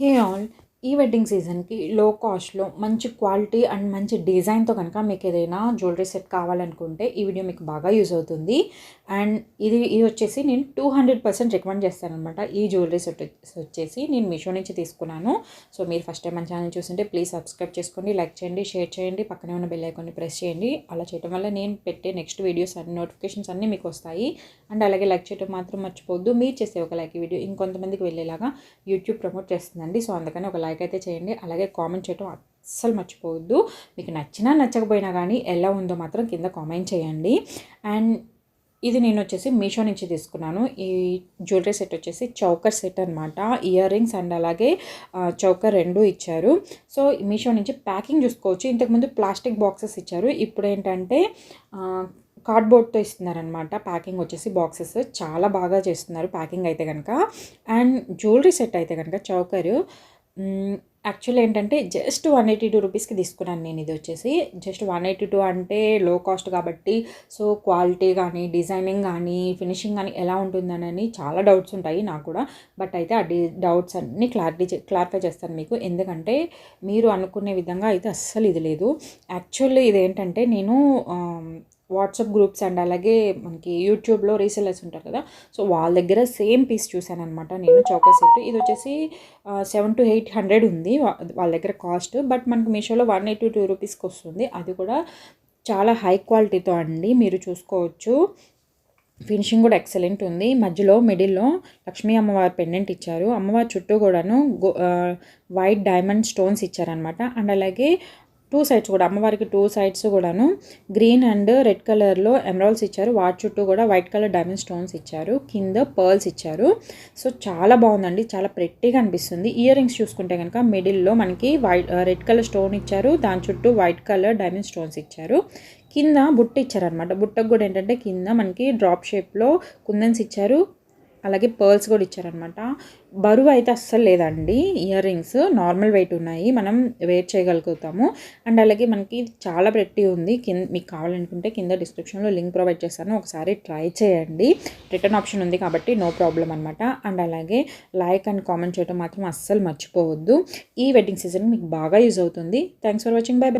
Hey all ఈ wedding సీజన్కి లో కాస్ట్లో మంచి క్వాలిటీ అండ్ మంచి డిజైన్తో కనుక మీకు ఏదైనా జ్యువెలరీ సెట్ కావాలనుకుంటే ఈ వీడియో మీకు బాగా యూజ్ అవుతుంది. అండ్ ఇది ఇది వచ్చేసి నేను టూ హండ్రెడ్ పర్సెంట్ రికమెండ్ చేస్తాను అనమాట ఈ జ్యువెలరీ సెట్ వచ్చేసి నేను మీషో నుంచి తీసుకున్నాను. సో మీరు ఫస్ట్ టైం మన ఛానల్ చూస్తుంటే ప్లీజ్ సబ్స్క్రైబ్ చేసుకోండి లైక్ చేయండి షేర్ చేయండి పక్కనే ఉన్న బెల్ ఐకాన్ని ప్రెస్ చేయండి. అలా చేయడం వల్ల నేను పెట్టే నెక్స్ట్ వీడియోస్ అన్ని నోటిఫికేషన్స్ అన్నీ మీకు వస్తాయి. అండ్ అలాగే లైక్ చేయడం మాత్రం మర్చిపోవద్దు. మీరు చేసే ఒక లైక్ వీడియో ఇంకొంతమందికి వెళ్ళేలాగా యూట్యూబ్ ప్రమోట్ చేస్తుందండి. సో అందుకని ఒక లైక్ అయితే చేయండి. అలాగే కామెంట్ చేయడం అస్సలు మర్చిపోవద్దు. మీకు నచ్చినా నచ్చకపోయినా కానీ ఎలా ఉందో మాత్రం కింద కామెంట్ చేయండి. అండ్ ఇది నేను వచ్చేసి మీషో నుంచి తీసుకున్నాను. ఈ జ్యువెలరీ సెట్ వచ్చేసి చౌకర్ సెట్ అనమాట ఇయర్ రింగ్స్ అండ్ అలాగే చౌకర్ రెండు ఇచ్చారు. సో మీషో నుంచి ప్యాకింగ్ చూసుకోవచ్చు. ఇంతకుముందు ప్లాస్టిక్ బాక్సెస్ ఇచ్చారు. ఇప్పుడు ఏంటంటే కార్డ్బోర్డ్తో ఇస్తున్నారనమాట ప్యాకింగ్ వచ్చేసి బాక్సెస్. చాలా బాగా చేస్తున్నారు ప్యాకింగ్ అయితే కనుక అండ్ జ్యువెలరీ సెట్ అయితే కనుక చౌకరు. యాక్చువల్ ఏంటంటే జస్ట్ వన్ ఎయిటీ టూ రూపీస్కి తీసుకున్నాను నేను ఇది వచ్చేసి. జస్ట్ వన్ ఎయిటీ టూ అంటే లో కాస్ట్ కాబట్టి సో క్వాలిటీ కానీ డిజైనింగ్ కానీ ఫినిషింగ్ కానీ ఎలా ఉంటుందని చాలా డౌట్స్ ఉంటాయి నాకు కూడా. బట్ అయితే ఆ డి డౌట్స్ అన్నీ క్లారిటీ క్లారిఫై చేస్తాను మీకు. ఎందుకంటే మీరు అనుకునే విధంగా అయితే అస్సలు ఇది లేదు. యాక్చువల్లీ ఇదేంటంటే నేను వాట్సాప్ గ్రూప్స్ అండ్ అలాగే మనకి యూట్యూబ్లో రీసెలర్స్ ఉంటారు కదా. సో వాళ్ళ దగ్గర సేమ్ పీస్ చూశాను అనమాట నేను చౌకా సెట్. ఇది వచ్చేసి సెవెన్ టు ఎయిట్ హండ్రెడ్ ఉంది వాళ్ళ దగ్గర కాస్ట్. బట్ మనకి మీషోలో వన్ ఎయిటీ టూ రూపీస్కి వస్తుంది. అది కూడా చాలా హై క్వాలిటీతో అండి. మీరు చూసుకోవచ్చు. ఫినిషింగ్ కూడా ఎక్సలెంట్ ఉంది. మధ్యలో మిడిల్లో లక్ష్మీ అమ్మవారి పెండెంట్ ఇచ్చారు. అమ్మవారి చుట్టూ కూడాను వైట్ డైమండ్ స్టోన్స్ ఇచ్చారనమాట అండ్ అలాగే టూ సైడ్స్ కూడా అమ్మవారికి టూ సైడ్స్ కూడాను గ్రీన్ అండ్ రెడ్ కలర్లో ఎమరాల్స్ ఇచ్చారు. వాటి చుట్టూ కూడా వైట్ కలర్ డైమండ్ స్టోన్స్ ఇచ్చారు. కింద పర్ల్స్ ఇచ్చారు. సో చాలా బాగుందండి. చాలా ప్రెట్టిగా అనిపిస్తుంది. ఇయర్ రింగ్స్ చూసుకుంటే కనుక మిడిల్లో మనకి వైట్ రెడ్ కలర్ స్టోన్ ఇచ్చారు. దాని చుట్టూ వైట్ కలర్ డైమండ్ స్టోన్స్ ఇచ్చారు. కింద బుట్ట ఇచ్చారనమాట బుట్టకు కూడా ఏంటంటే కింద మనకి డ్రాప్ షేప్లో కుందన్స్ ఇచ్చారు. అలాగే పర్ల్స్ కూడా ఇచ్చారనమాట బరువు అయితే అస్సలు లేదండి. ఇయర్ రింగ్స్ నార్మల్ వెయిట్ ఉన్నాయి. మనం వెయిట్ చేయగలుగుతాము. అండ్ అలాగే మనకి చాలా పెట్టి ఉంది. కింద మీకు కావాలనుకుంటే కింద డిస్క్రిప్షన్లో లింక్ ప్రొవైడ్ చేస్తాను. ఒకసారి ట్రై చేయండి. రిటర్న్ ఆప్షన్ ఉంది కాబట్టి నో ప్రాబ్లం అనమాట అండ్ అలాగే లైక్ అండ్ కామెంట్ చేయడం మాత్రం అస్సలు మర్చిపోవద్దు. ఈ వెడ్డింగ్ సీజన్ మీకు బాగా యూజ్ అవుతుంది. Thanks for watching. Bye bye.